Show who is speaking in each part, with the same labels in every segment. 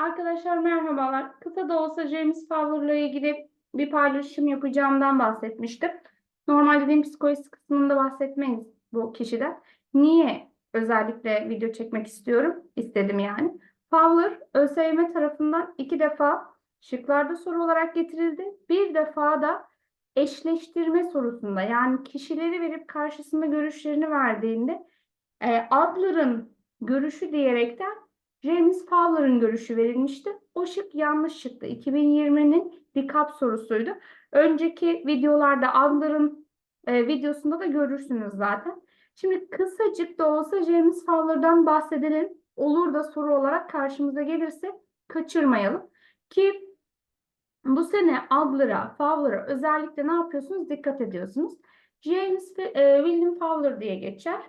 Speaker 1: Arkadaşlar merhabalar. Kısa da olsa James Fowler'la ilgili bir paylaşım yapacağımdan bahsetmiştim. Normalde din psikolojisi kısmında bahsetmeyiz bu kişiden. Niye özellikle video çekmek istiyorum? İstedim yani. Fowler ÖSYM tarafından iki defa şıklarda soru olarak getirildi. Bir defa da eşleştirme sorusunda yani kişileri verip karşısında görüşlerini verdiğinde e, Adler'ın görüşü diyerekten James Fowler'ın görüşü verilmişti. O şık yanlış çıktı. 2020'nin dikkat sorusuydu. Önceki videolarda Adler'ın e, videosunda da görürsünüz zaten. Şimdi kısacık da olsa James Fowler'dan bahsedelim. Olur da soru olarak karşımıza gelirse kaçırmayalım. Ki bu sene Adler'a, Fowler'a özellikle ne yapıyorsunuz? Dikkat ediyorsunuz. James e, William Fowler diye geçer.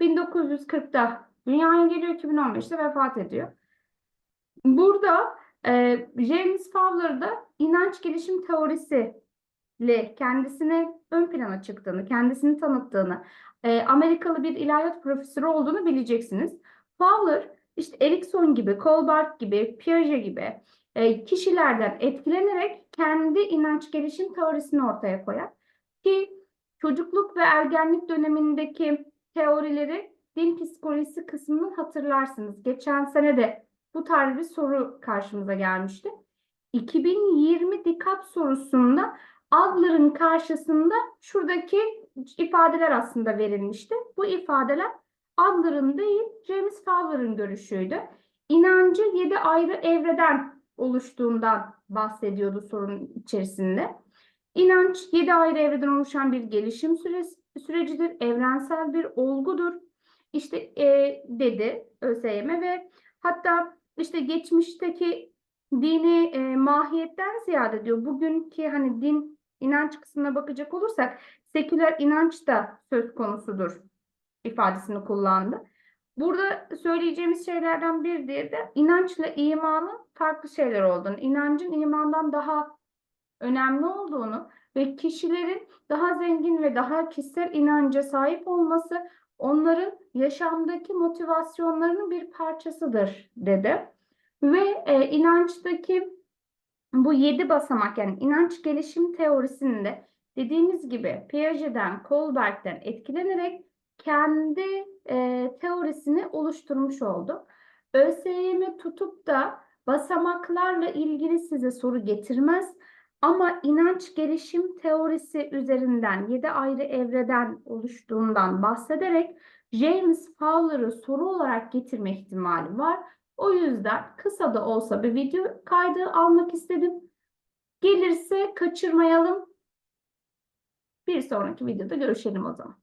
Speaker 1: 1940'da dünyaya geliyor, 2015'te vefat ediyor. Burada e, James Fowler'da inanç gelişim teorisiyle kendisine ön plana çıktığını, kendisini tanıttığını, e, Amerikalı bir ilahiyat profesörü olduğunu bileceksiniz. Fowler işte Erikson gibi, Kolbart gibi, Piaget gibi e, kişilerden etkilenerek kendi inanç gelişim teorisini ortaya koyar. Ki çocukluk ve ergenlik dönemindeki teorileri din psikolojisi kısmını hatırlarsınız. Geçen sene de bu tarz bir soru karşımıza gelmişti. 2020 dikkat sorusunda Adler'ın karşısında şuradaki ifadeler aslında verilmişti. Bu ifadeler Adler'ın değil James Fowler'ın görüşüydü. İnancı yedi ayrı evreden oluştuğundan bahsediyordu sorunun içerisinde. İnanç yedi ayrı evreden oluşan bir gelişim süresi, sürecidir, evrensel bir olgudur. İşte e, dedi ÖSYM ve hatta işte geçmişteki dini e, mahiyetten ziyade diyor bugünkü hani din inanç kısmına bakacak olursak seküler inanç da söz konusudur ifadesini kullandı. Burada söyleyeceğimiz şeylerden bir diğeri de inançla imanın farklı şeyler olduğunu, inancın imandan daha önemli olduğunu ve kişilerin daha zengin ve daha kişisel inanca sahip olması onların yaşamdaki motivasyonlarının bir parçasıdır dedi. Ve e, inançtaki bu yedi basamak yani inanç gelişim teorisinde dediğimiz gibi Piaget'den, Kohlberg'den etkilenerek kendi e, teorisini oluşturmuş oldu. ÖSYM tutup da basamaklarla ilgili size soru getirmez ama inanç gelişim teorisi üzerinden yedi ayrı evreden oluştuğundan bahsederek James Fowler'ı soru olarak getirme ihtimali var. O yüzden kısa da olsa bir video kaydı almak istedim. Gelirse kaçırmayalım. Bir sonraki videoda görüşelim o zaman.